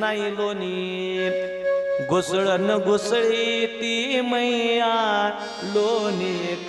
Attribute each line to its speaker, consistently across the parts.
Speaker 1: नाही लोणी. घुसळन घुसळी ती मैया लोणी.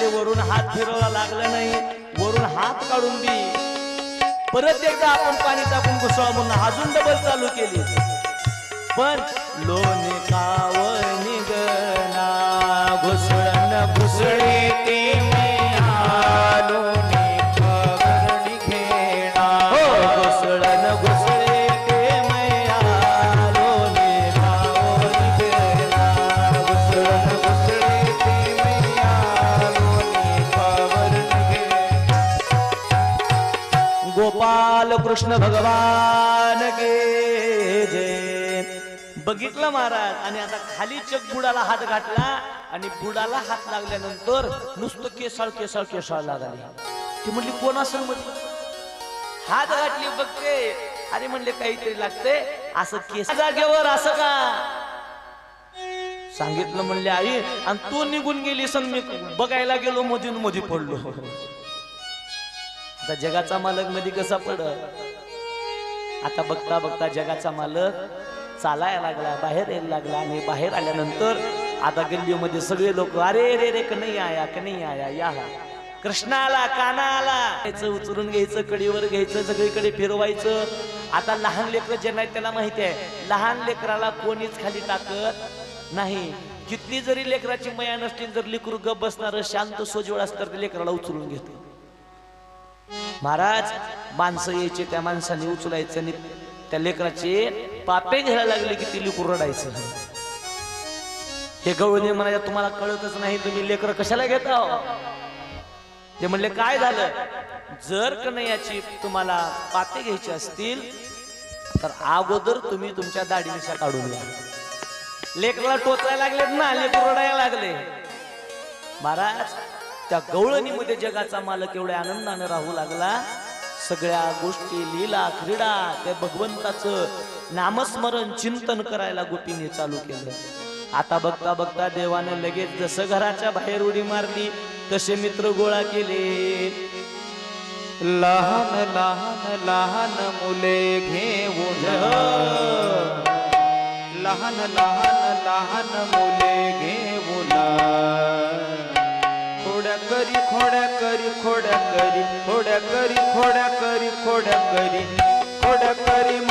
Speaker 1: महाराज वरून हात फिरवायला लागला नाही. वरून हात काढून दे. परत एकदा आपण पाणी टाकून घुसळा म्हणून अजून डबल चालू केली. पण लोणी काव कृष्ण भगवान के जय बघितलं महाराज? आणि आता खाली चक बुडाला हात घातला आणि बुडाला हात लागल्यानंतर नुसतं केसाळ केसाळ केसाळ लागले. ती म्हणली कोण असं म्हटलं हात घातली बघते. अरे म्हणले काहीतरी लागते असं केस जागेवर असं का? सांगितलं म्हणले आई आणि तू निघून गेली सण मी बघायला गेलो मधून मध्ये पडलो. आता जगाचा मालकमध्ये कसा पड आता बघता बघता जगाचा मालक चालायला लागला बाहेर यायला लागला आणि बाहेर आल्यानंतर आता गल्लीमध्ये सगळे लोक अरे रे रे कन्हई आया कन्हई आया या. कृष्णाला कृष्णा आला काना आला घ्यायचं उचलून घ्यायचं कडीवर घ्यायचं सगळीकडे फिरवायचं. आता लहान लेकर जे नाही त्याला माहिती आहे लहान लेकराला कोणीच खाली टाकत नाही. किती जरी लेकराची मया नसतील जर लेकरू गप बसणार शांत सोजवळ असतं तर ते लेकराला उचलून घेते. महाराज माणसं यायचे त्या माणसाने उचलायचं आणि त्या लेकराचे पापे घ्यायला लागले की ती लेकरू रडायचं हे गवळणी म्हणायचं तुम्हाला कळतच नाही तुम्ही लेकर कशाला घेता हो?" ते म्हणले काय झालं? जर कन्हैयाची तुम्हाला पाते घ्यायची असतील तर अगोदर तुम्ही तुमच्या दाढीनिशा काढून घ्या. लेकराला टोचायला लागलेत ना लेकर रडायला लागले. महाराज त्या गवळणीमध्ये जगाचा मालक एवढ्या आनंदानं राहू लागला. सगळ्या गोष्टी लीला क्रीडा त्या भगवंताचं नामस्मरण चिंतन करायला गोपीने चालू केलं. आता बघता बघता देवानं लगेच जसं घराच्या बाहेर उडी मारली तसे मित्र गोळा केले.
Speaker 2: लहान लहान लहान मुले घेऊन. लहान लहान लहान मुले घेऊन. करी खोड्या करी खोड्या करी खोड्या करी खोड्या करी खोड्या करी खोड्या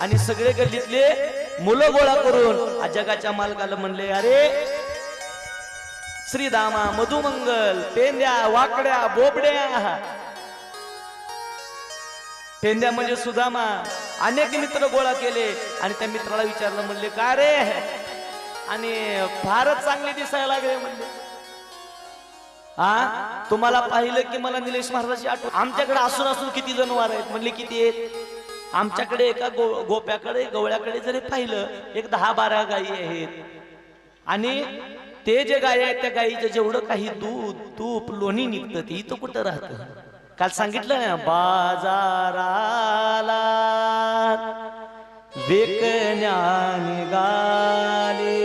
Speaker 1: आणि सगळे गल्लीतले मुलं गोळा करून आज जगाच्या मालकाला म्हणले अरे श्रीदामा मधुमंगल पेंद्या वाकड्या बोबड्या. पेंद्या म्हणजे सुदामा. अनेक मित्र गोळा केले आणि त्या मित्राला विचारलं म्हणले का रे? आणि फारच चांगले दिसायला लागले म्हणले. हा तुम्हाला पाहिलं की मला निलेश महाराजाची आठवण? आमच्याकडे असून असून किती जनावर आहेत? म्हणले किती आहेत? आमच्याकडे एका गो गोप्याकडे गवळ्याकडे जरी पाहिलं एक दहा बारा गायी आहेत. आणि ते जे गाय आहेत त्या गायीचं जेवढं काही दूध तूप लोणी निघतं ती इथं कुठं राहतं? काल सांगितलं ना बाजाराला गाले.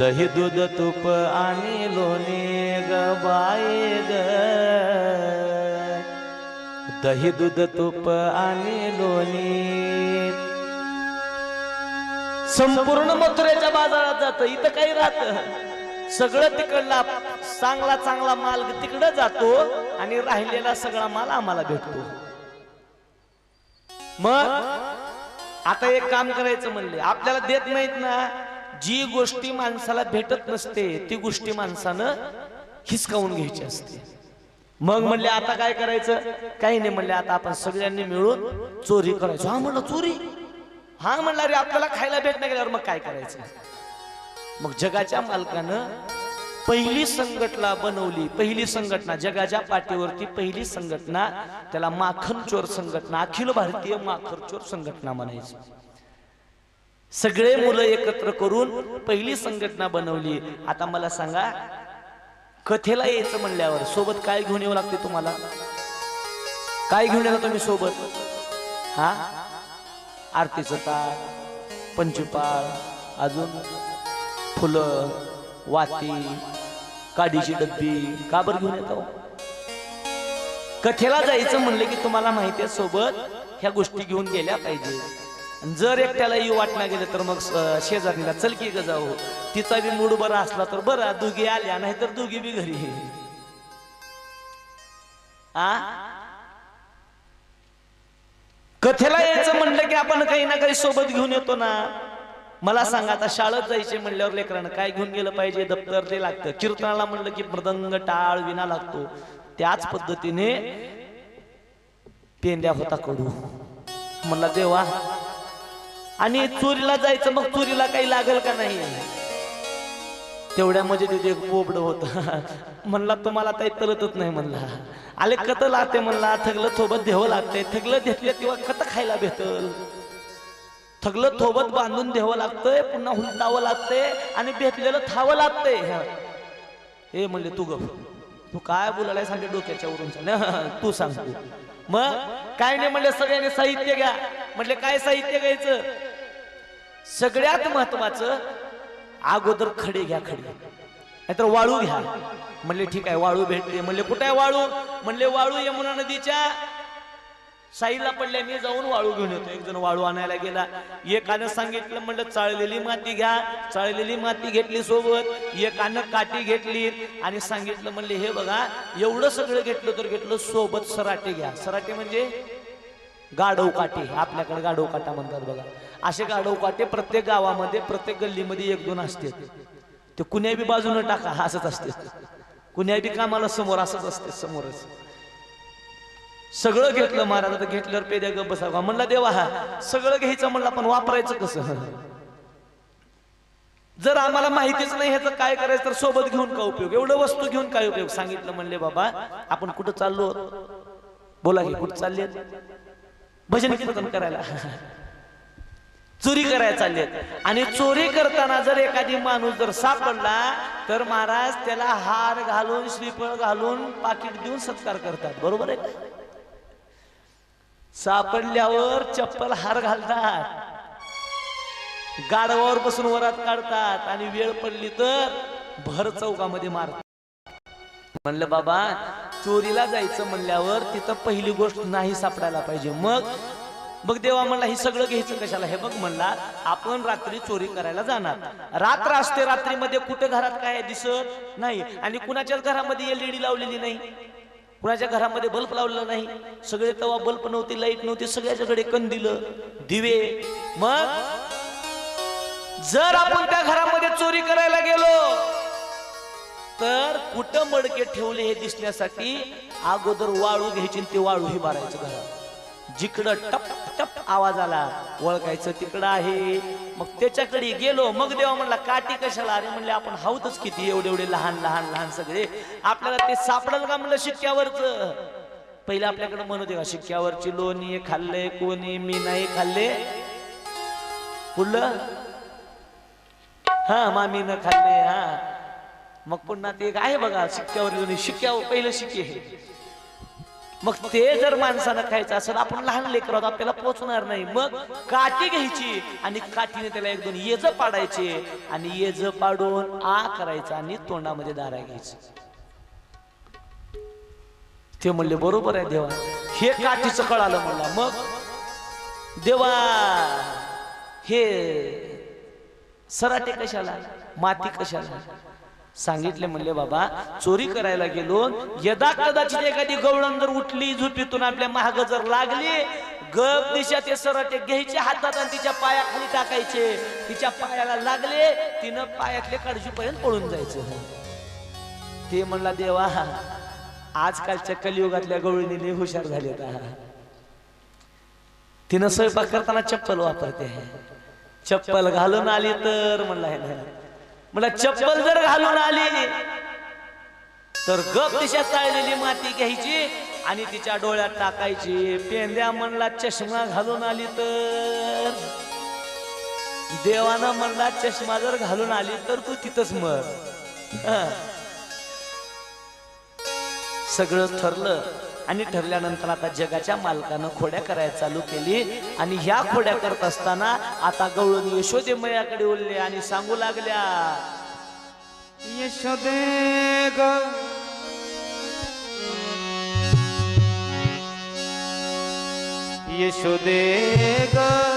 Speaker 1: दही दूध तूप आणि लोणी ग बाय ग दही दूध तूप आणि लोणी. संपूर्ण मथुरेच्या बाजारात जात इथं काही राहत. सगळं तिकडला चांगला चांगला माल तिकडं जातो आणि राहिलेला सगळा माल आम्हाला भेटतो. मग आता एक काम करायचं म्हणले आपल्याला देत नाहीत ना. जी गोष्टी माणसाला भेटत नसते ती गोष्टी माणसानं हिसकावून घ्यायची असते. मग म्हणले आता काय करायचं? काही नाही म्हणले आता आपण सगळ्यांनी मिळून चोरी करायचो. हा म्हणलं चोरी? हा म्हणला रे आपल्याला खायला भेटणं गेल्यावर मग काय करायचं? मग जगाच्या मालकानं पहिली संघटना बनवली. पहिली संघटना जगाच्या पाठीवरती पहिली संघटना त्याला माखन चोर संघटना अखिल भारतीय माखन चोर संघटना म्हणायची. सगळे मुलं एकत्र करून पहिली संघटना बनवली. आता मला सांगा कथेला यायचं म्हणल्यावर सोबत काय घेऊन येऊ लागते तुम्हाला? काय घेऊन येणार तुम्ही सोबत? हा? आरतीचं ताट पंचपाळ अजून फुलं वाती काडीची डब्बी. का बरं घेऊन येतो हो? कथेला जायचं म्हणलं की तुम्हाला माहिती आहे सोबत ह्या गोष्टी घेऊन गेल्या पाहिजे. जर एकट्याला येऊ वाटणं गेलं तर मग शेजारीला चल की ग जाऊ. तिचा बी मूड बरा असला तर बरा दोघी आल्या नाही तर दोघी बी घरी. आ? कथेला यायचं म्हणलं की आपण काही ना काही सोबत घेऊन येतो ना. मला सांगा आता शाळेत जायचे म्हणल्यावर लेकरानं काय घेऊन गेलं पाहिजे? दप्तर ते लागतं. कीर्तनाला म्हणलं की मृदंग टाळ विना लागतो. त्याच पद्धतीने पेंड्या होता कडू. म्हणला देवा आणि चोरीला जायचं मग चोरीला काही लागल का नाही? तेवढ्या मजे तिथे एक बोबड होत. म्हणला तुम्हाला काही तलतच नाही म्हणला. आले कत लागते म्हणला. थगल थोबत देव लागते. थगलं घेतलं तेव्हा कत खायला भेटल. थगल थोबत बांधून द्यावं लागतंय पुन्हा हुलटावं लागतंय आणि भेटलेलं थावं लागतंय. हे म्हणले तू गप. तू काय बोलायला सांगे डोक्याच्या वरून? तू सांग मग? काय नाही म्हणले सगळ्यांनी साहित्य घ्या. म्हटले काय साहित्य घ्यायचं सगळ्यात महत्वाचं अगोदर खडे घ्या खडे. नाहीतर वाळू घ्या. म्हणले ठीक आहे वाळू भेटते म्हणले कुठे आहे वाळू? म्हणले वाळू यमुना नदीच्या साईला पडल्या. मी जाऊन वाळू घेऊन येतो. एक जण वाळू आणायला गेला. एकानं सांगितलं म्हणलं चाळलेली माती घ्या. चाळलेली माती घेतली सोबत. एकानं काठी घेतली आणि सांगितलं म्हणले हे बघा एवढं सगळं घेतलं तर घेतलं सोबत सराटे घ्या. सराटे म्हणजे? गाढव काटे आपल्याकडे गाढव काटा म्हणतात बघा. असे गाढव काटे प्रत्येक गावामध्ये प्रत्येक गल्लीमध्ये एक दोन असते ते कुण्या बी बाजूनं टाका असंच असते कुण्या बी कामाला समोर असंच असते समोरच. सगळं घेतलं महाराज आता घेतल्यावर पेद्या गप बसावा म्हणला देवा हा सगळं घ्यायचं म्हणलं आपण वापरायचं कसं? जर आम्हाला माहितीच नाही ह्याचं काय करायचं तर सोबत घेऊन का उपयोग? एवढं वस्तू घेऊन काय उपयोग? सांगितलं म्हणले बाबा आपण कुठं चाललो बोला हे कुठं चालले भजन कीर्तन करायला. चोरी करायला चाललेत. आणि चोरी करताना जर एखादी माणूस जर सापडला तर महाराज त्याला हार घालून श्रीफळ घालून पाकिट देऊन सत्कार करतात. बरोबर आहे सापडल्यावर चप्पल हार घालतात. गाडवावर बसून वरात काढतात. आणि वेळ पडली तर भर चौकामध्ये मारतात. म्हणलं बाबा चोरीला जायचं म्हणल्यावर तिथं पहिली गोष्ट नाही सापडायला पाहिजे. मग बघ देवा म्हणला हे सगळं घ्यायचं कशाला? हे बघ म्हणला आपण रात्री चोरी करायला जाणार. रात्र असते रात्रीमध्ये कुठे घरात काय दिसत नाही आणि कुणाच्याच घरामध्ये एलईडी लावलेली नाही. कुणाच्या घरामध्ये बल्ब लावलेला नाही. सगळे तेव्हा बल्ब नव्हती लाइट नव्हती सगळ्याच्याकडे कंदील दिवे. मग जर आपण त्या घरामध्ये चोरी करायला गेलो तर कुठं मडके ठेवले हे दिसण्यासाठी अगोदर वाळू घ्यायची ते वाळू ही मारायचं घरात जिकडं टप टप आवाज आला ओळखायचं तिकडं आहे. मग त्याच्याकडे गेलो मग देवा म्हणला काठी कशाला? अरे म्हणले आपण हाऊतच किती एवढे एवढे लहान लहान लहान सगळे. आपल्याला ते सापडल का? म्हणलं शिक्क्यावरच. पहिलं आपल्याकडे म्हणू दे का शिक्क्यावरची लोणी खाल्ले कोणी मी नाही खाल्ले. पुढलं हा मामीनं खाल्ले हा. मग पुन्हा ते एक आहे बघा शिक्क्यावर येऊन शिक्क्यावर पहिलं शिक्के हे. मग ते जर माणसानं खायचं असेल आपण लहान लेकर आहोत आपल्याला पोचणार नाही. मग काठी घ्यायची आणि काठीने त्याला एक दोन येज पाडायचे आणि येज पाडून आ करायचं आणि तोंडामध्ये दारा घ्यायचं. ते म्हणले बरोबर आहे देवा. हे काठीचं कळालं मला. मग देवा हे सराटे कशाला? माती कशाला? सांगितले म्हणले बाबा चोरी करायला गेलो यदा कदाचित एखादी गवळण जर उठली झुपीतून आपल्या महाग जर लागली गप दिशा ते सराटे घ्यायचे हातात आणि तिच्या पायाखाली टाकायचे. तिच्या पायाला लागले तिनं पायातले काळजीपर्यंत पळून जायचं. ते म्हणला देवा आजकालच्या कलियुगातल्या गवळणीने हुशार झाले तिनं स्वयंपाक करताना चप्पल वापरते. चप्पल घालून आली तर म्हणला म्हणला चप्पल जर घालून आली. तर गप दिशा चाळलेली माती घ्यायची आणि तिच्या डोळ्यात टाकायची. पेंद्या म्हणला चष्मा घालून आली तर? देवानं म्हणला चष्मा जर घालून आली तर तू तिथंच मर. सगळं ठरलं. आणि ठरल्यानंतर आता जगाच्या मालकानं खोड्या करायला चालू केली. आणि ह्या खोड्या करत असताना आता गवळून यशोदे मयाकडे उरले आणि सांगू लागल्या
Speaker 2: यशोदे ग
Speaker 1: यशोदे ग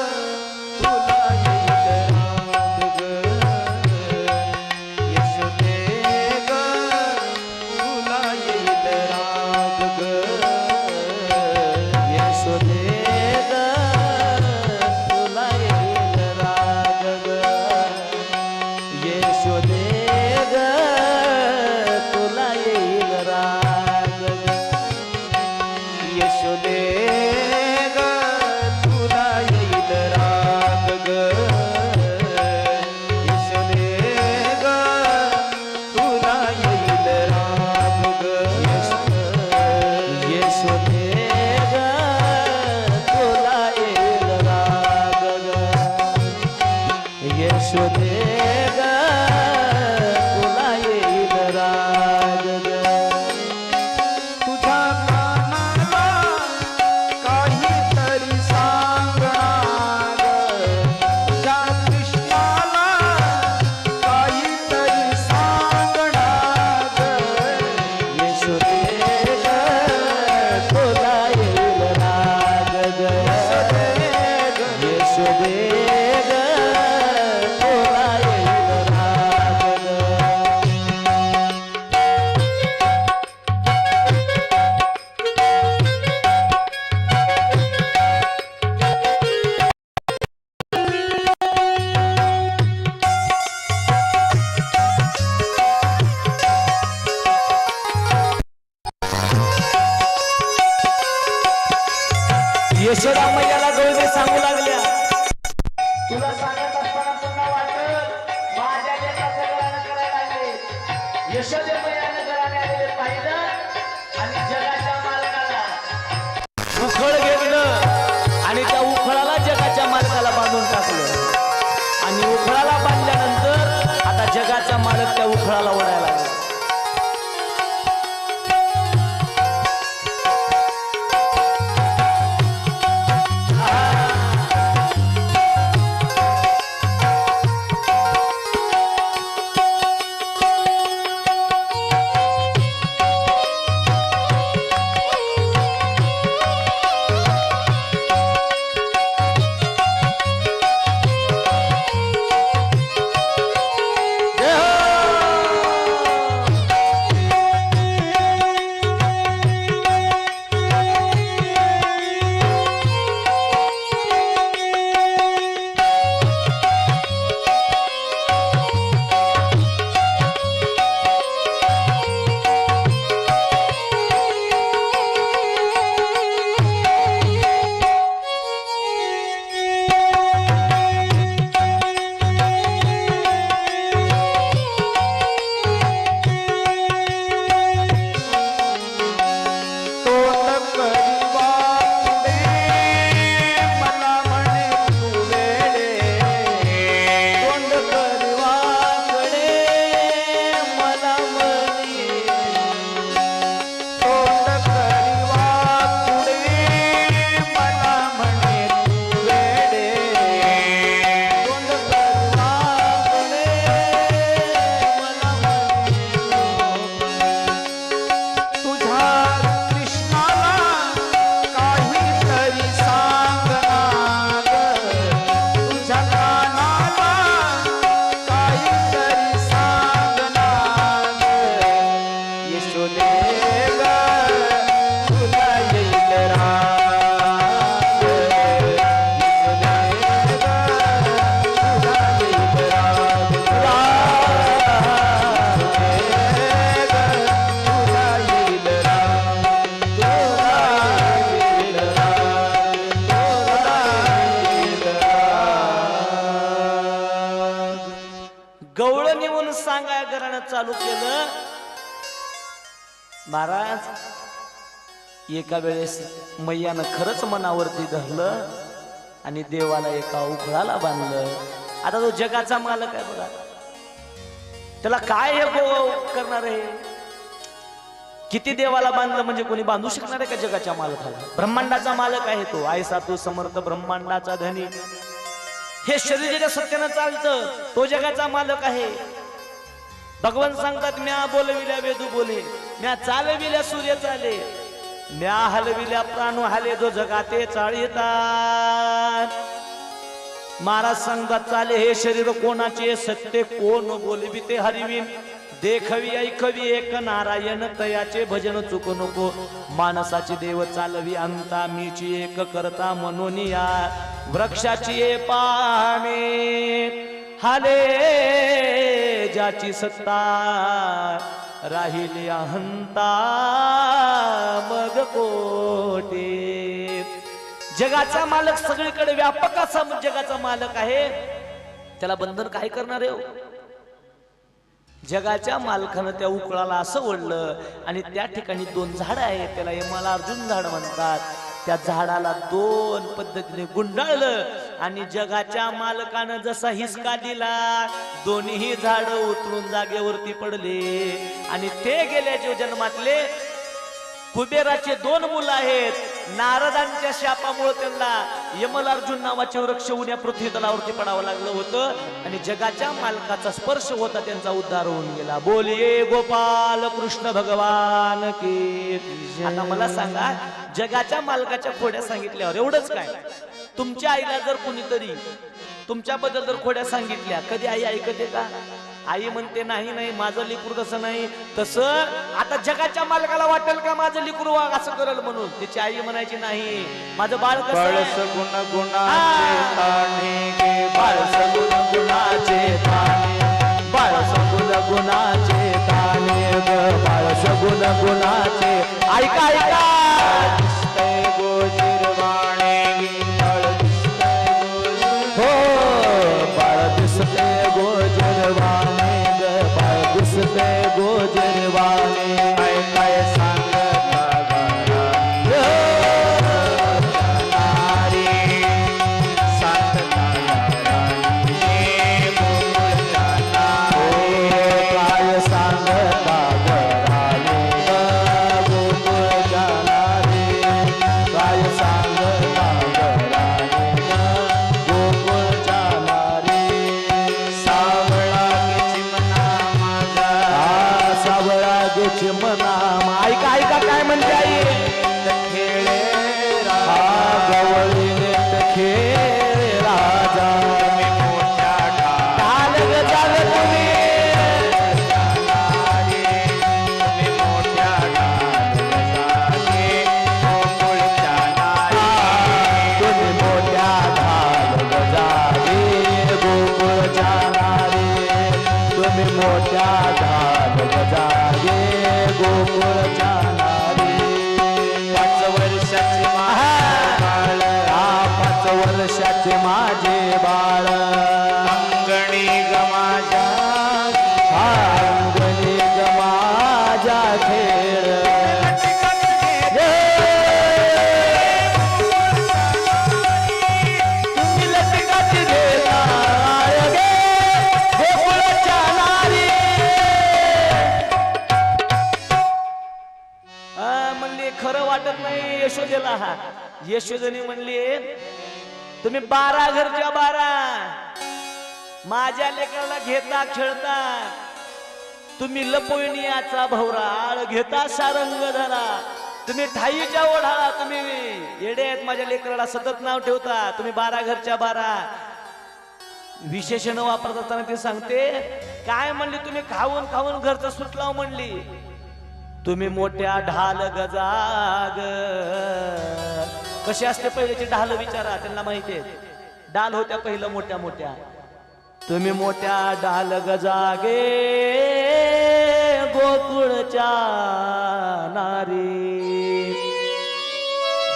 Speaker 1: गवळ नेऊन सांगाय घरानं चालू केलं. महाराज एका वेळेस मैयानं खरंच मनावरती धरलं आणि देवाला एका उखळाला बांधलं. आता तो जगाचा मालक आहे बघा. त्याला काय हे गो करणार आहे? किती देवाला बांधलं म्हणजे कोणी बांधू शकणार आहे का जगाच्या मालकाला? ब्रह्मांडाचा मालक आहे तो. आयसा तू समर्थ ब्रह्मांडाचा धनी. हे शरीर ज्याच्या सत्यानं चालतं तो जगाचा मालक आहे. भगवान सांगतात म्या बोलविल्या वेदू बोले म्या चालविल्या सूर्य चाले म्या हलविल्या प्राणू हाले जो जगाते चाळीतात. महाराज सांगतात चाले हे शरीर कोणाचे? सत्य कोण बोलवी ते हरिवीन देखवी ऐकवी एक नारायण तयाचे भजन चुक नको. माणसाची देव चालवी अंता मीची एक करता म्हणून या. वृक्षाची ये पाने हाले ज्याची सत्ता राहिली अहंता मग कोटे जगाचा मालक सगळीकडे व्यापक असा जगाचा मालक आहे. त्याला बंधन काय करणार आहे हो? जगाच्या मालकानं त्या उकळाला असं ओढलं आणि त्या ठिकाणी दोन झाड आहेत त्याला यमाला अर्जुन झाड म्हणतात. त्या झाडाला दोन पद्धतीने गुंडाळलं आणि जगाच्या मालकानं जसा हिसका दिला दोन्ही झाड उतरून जागेवरती पडले. आणि ते गेल्याच्या जन्मातले. कुबेराचे दोन मुलं आहेत नारदांच्या शापामुळे त्यांना यमल अर्जुन नावाचे वृक्ष उद्या पृथ्वी तलावरती पडावं लागलं होतं आणि जगाच्या मालकाचा स्पर्श होता त्यांचा उद्धार होऊन गेला. बोलिये गोपाल कृष्ण भगवान की आता मला सांगा जगाच्या मालकाच्या खोड्या सांगितल्यावर एवढंच काय? तुमच्या आईला जर कुणीतरी तुमच्याबद्दल जर खोड्या सांगितल्या कधी आई ऐकते का? आई म्हणते नाही नाही माझं लिकूर तसं नाही. तसं आता जगाच्या मालकाला वाटेल का माझं लिकूर वाघ असं करेल म्हणून? तिची आई म्हणायची नाही माझं बाळ कसं
Speaker 2: कळस
Speaker 1: आहे?
Speaker 2: गुण गुणाचे
Speaker 1: ताने गुणाचे ऐका ऐका
Speaker 2: वर्षाचे
Speaker 1: माझे बाळ.
Speaker 2: अंगणी गमाजा
Speaker 1: अंगणी ग माझ्या खेळ. म्हणली खरं वाटत नाही यशोदेला हा. यशोदेने म्हणली तुम्ही बारा घरच्या बारा. माझ्या लेकराला घेता खेळता. तुम्ही लपोयनियाचा भवरा आळ घेता सारंग धरा तुम्ही ठाईच्या ओढाळा तुम्ही येडे आहेत माझ्या लेकराला सतत नाव ठेवता. तुम्ही बारा घरच्या बारा. विशेषण वापरत असताना ती सांगते काय म्हणली तुम्ही? खाऊन खाऊन घरचं सुटलाव म्हणली. तुम्ही मोठ्या ढाल गजाग. कशी असते पहिल्याची ढाल विचारा त्यांना माहिती आहे. डाल होत्या पहिलं मोठ्या मोठ्या. तुम्ही मोठ्या डाल गजागे गोकुळच्या नारी.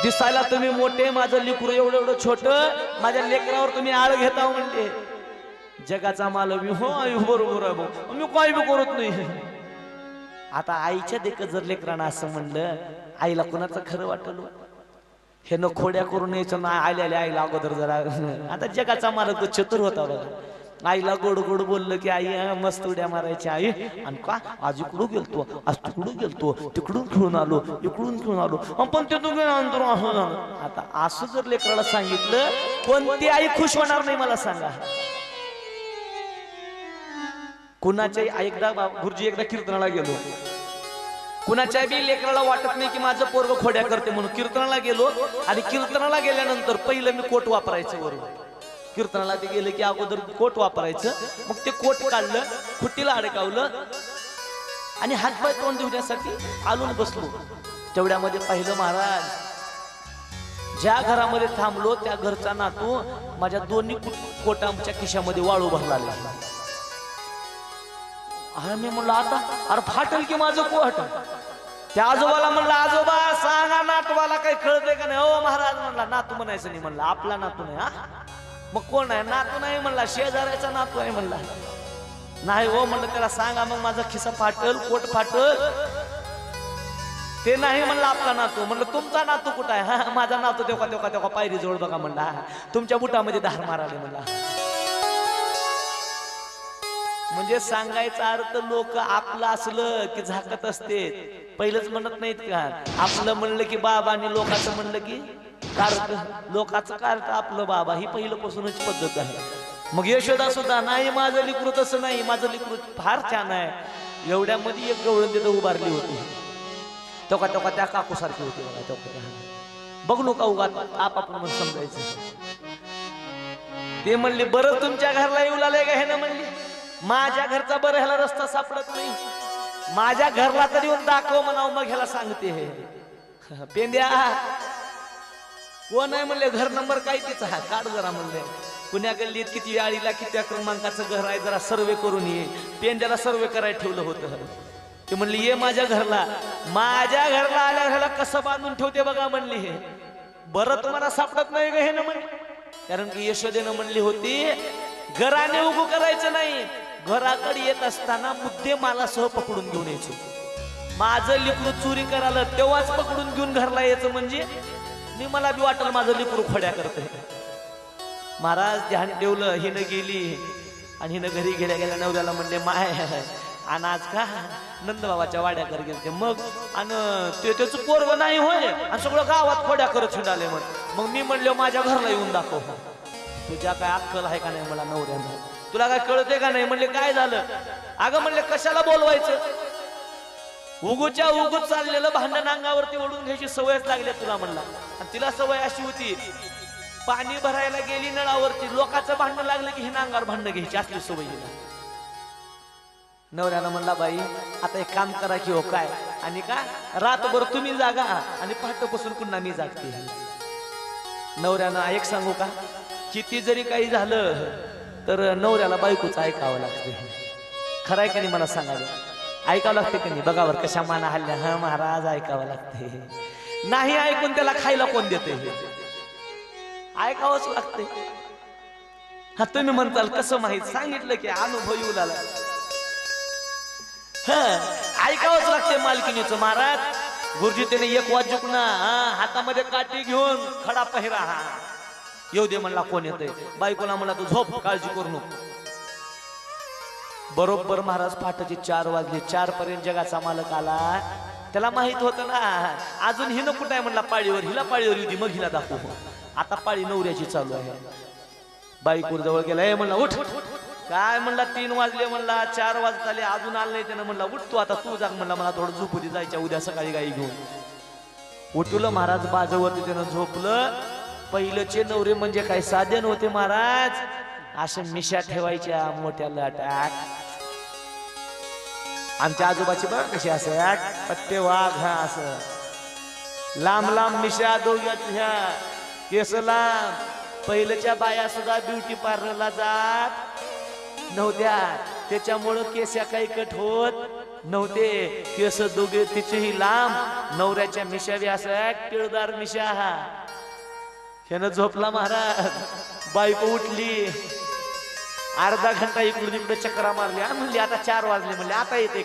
Speaker 1: दिसायला तुम्ही मोठे माझं लिकरू एवढं एवढं छोट माझ्या लेकरावर तुम्ही आळ घेता म्हणते जगाचा मालक मी हो आई बरोबर आहे भाऊ. मी काही बी करत नाही. आता आईच्या देखत जर लेकरांना असं म्हणलं आईला कोणाचं खरं वाटलं? हे न खोड्या करून यायचं ना आलेल्या आईला अगोदर जरा. आता जगाचा मालक तो चतुर होता बघा. आईला गोड गोड बोललं की आई मस्त उड्या मारायची आई. आणि का? आज इकडून गेलतो. आज तिकडून गेलतो. तिकडून खेळून आलो. इकडून खेळून आलो. पण ते तू नंतर असं झालं आता असं जर लेकराला सांगितलं कोणती आई खुश होणार नाही मला सांगा. कुणाच्या एकदा गुरुजी एकदा कीर्तनाला गेलो. कुणाच्या बी लेकराला वाटत नाही की माझं पोरग खोड्या करते म्हणून. कीर्तनाला गेलो आणि कीर्तनाला गेल्यानंतर पहिलं मी कोट वापरायचं वरून. कीर्तनाला ते गेले की अगोदर कोट वापरायचं. मग ते कोट काढलं खुट्टीला अडकावलं आणि हातपाय तोंड धुण्यासाठी आलून बसलो. तेवढ्यामध्ये पाहिलं महाराज ज्या घरामध्ये थांबलो त्या घरचा नातू माझ्या दोन्ही कुट- कोटांच्या खिशामध्ये वाळू भरला लागला अरे मी म्हणलं आता? अरे फाटल की माझं कोट त्या आजोबाला म्हणलं आजोबा सांगा नातवाला काही कळतंय का नाही? हो महाराज म्हणला नातू म्हणायचं नाही म्हणला आपला नातू नाही हा? मग कोण आहे? नातू नाही म्हणला शेजाऱ्याचा नातू आहे म्हणला. नाही हो म्हणलं त्याला सांगा मग माझा खिसा फाटल कोट फाटल. ते नाही म्हणलं आपला नातू. म्हणलं तुमचा नातू कुठं आहे? हा माझा नातू तेव्हा तेव्हा तेव्हा पायरी जोड बघा म्हणला. तुमच्या बुटामध्ये धार माराले म्हणला. म्हणजे सांगायचा अर्थ लोक आपलं असलं की झाकत असते पहिलंच म्हणत नाहीत का? आपलं म्हणलं की बाबा आणि लोकांचं म्हणलं की कार्ट लोकांचं कार्ट आपलं बाबा ही पहिल्यापासूनच पद्धत आहे. मग यशोदा सुद्धा नाही माझं लिकृत तसं नाही माझं लिकृत फार छान आहे. एवढ्यामध्ये एक गवळण तिथं उभारली होती. तेव्हा तेव्हा त्या काकूसारखी होती बघा टोका बघ नका उगा आप आपण समजायचं. ते म्हणले बरं तुमच्या घरला येऊ लागले का? हे ना म्हणले. माझ्या घरचा बरं ह्याला रस्ता सापडत नाही. माझ्या घरला तरी येऊन दाखव म्हणावं मग ह्याला सांगते हे. पेंद्या कोण आहे म्हणले घर नंबर काय तिचा? हा काढ जरा म्हणले. पुण्या गल्लीत किती आळीला किती क्रमांकाचं घर आहे जरा सर्वे करून ये. पेंद्याला सर्वे करायला ठेवलं होतं. ते म्हणले ये माझ्या घरला. माझ्या घरला आल्या घरला कसं बांधून ठेवते बघा म्हणली हे. बरं तुम्हाला सापडत नाही का हे ना म्हणले कारण की यशोदेनं म्हणली होती घराने उभं करायचं नाही. घराकडे येत असताना मुद्दे मला सह पकडून घेऊन यायचे. माझं लिकरू चोरी करायला तेव्हाच पकडून घेऊन घरला यायचं म्हणजे मी मला बी वाटलं माझं लिकरू खोड्या करते महाराज ध्यान ठेवलं हिनं गेली. आणि हिनं घरी गेल्या गेल्या नवऱ्याला म्हणले माय आणि आज का नंदबाबाच्या वाड्याकडे गेलते. मग आणि ते त्याचं पोरग नाही होय आणि सगळं गावात खोड्या करत हिंडाले मग मग मी म्हणलो माझ्या घरला येऊन दाखव. तुझ्या काय अक्कल आहे का नाही मला नवऱ्यानं तुला काय कळते का नाही? म्हणले काय झालं? अगं म्हणले कशाला बोलवायचं? उगूच्या उगूच चाललेलं भांडण अंगावरती ओढून घ्यायची सवयच लागली तुला म्हणला. आणि तिला सवय अशी होती पाणी भरायला गेली नळावरती लोकांचं भांडण लागलं की हे अंगावर भांडण घ्यायची असली सवय नवऱ्याला नवऱ्यानं म्हणला बाई आता एक काम करा की हो काय? आणि का? रातभर तुम्ही जागा आणि पहाटपासून पुन्हा मी जागते. नवऱ्यानं एक सांगू का? किती जरी काही झालं तर नवऱ्याला बायकोचं ऐकावं लागते खरं आहे का नाही मला सांगावं ऐकावं लागते का नाही? बघावर कशा माना हल्ल्या. हा महाराज ऐकावं लागते नाही ऐकून त्याला खायला कोण देते ऐकावंच लागते हा तुम्ही म्हणताल कसं माहीत? सांगितलं की अनुभव येऊ लागला. ऐकावंच लागते मालकिनीचं महाराज. गुरुजी त्याने एक वाजूक ना हातामध्ये काठी घेऊन खडा पहिरा हा. येऊ दे म्हणला कोण येतंय? बायकोला म्हणला तू झोप काळजी करू नको. बरोबर महाराज पहाटेचे चार वाजले चार पर्यंत जगाचा मालक आला. त्याला माहीत होतं ना अजून हिनं कुठं आहे म्हणला पाळीवर हिला पाळीवर येऊ दे मग हिला दाखवू. आता पाळी नवऱ्याची चालू आहे. बाईकवर जवळ गेला हे म्हणला उठ. काय? म्हणला तीन वाजले म्हणला चार वाजत आले अजून आलं नाही त्यानं म्हणला उठ तू आता तू जाग म्हणला मला थोडं झोपू दे जायच्या उद्या सकाळी गाई घेऊन. उठवलं महाराज बाजवत त्यानं झोपलं पहिलंचे नवरे म्हणजे काय? साधन होते महाराज. अशा मिशा ठेवायच्या मोठ्या लाटात. आमच्या आजोबाची बघ कशी असं पट्टे वाघ हा असं. लांब लांब मिशा दोघ्या केस लांब. पहिलेच्या बाया सुद्धा ब्युटी पार्लरला जात. नव्हत्या. त्याच्यामुळं केस्या काही कट होत नव्हते. केस दोघे तिचेही लांब. नवऱ्याच्या मिशा बी असं टिळदार मिशा हा. त्यानं झोपला महाराज. बायको उठली. अर्धा घंटा इकडून इकडे चक्रा मारली. म्हणली आता चार वाजले म्हणले आता येते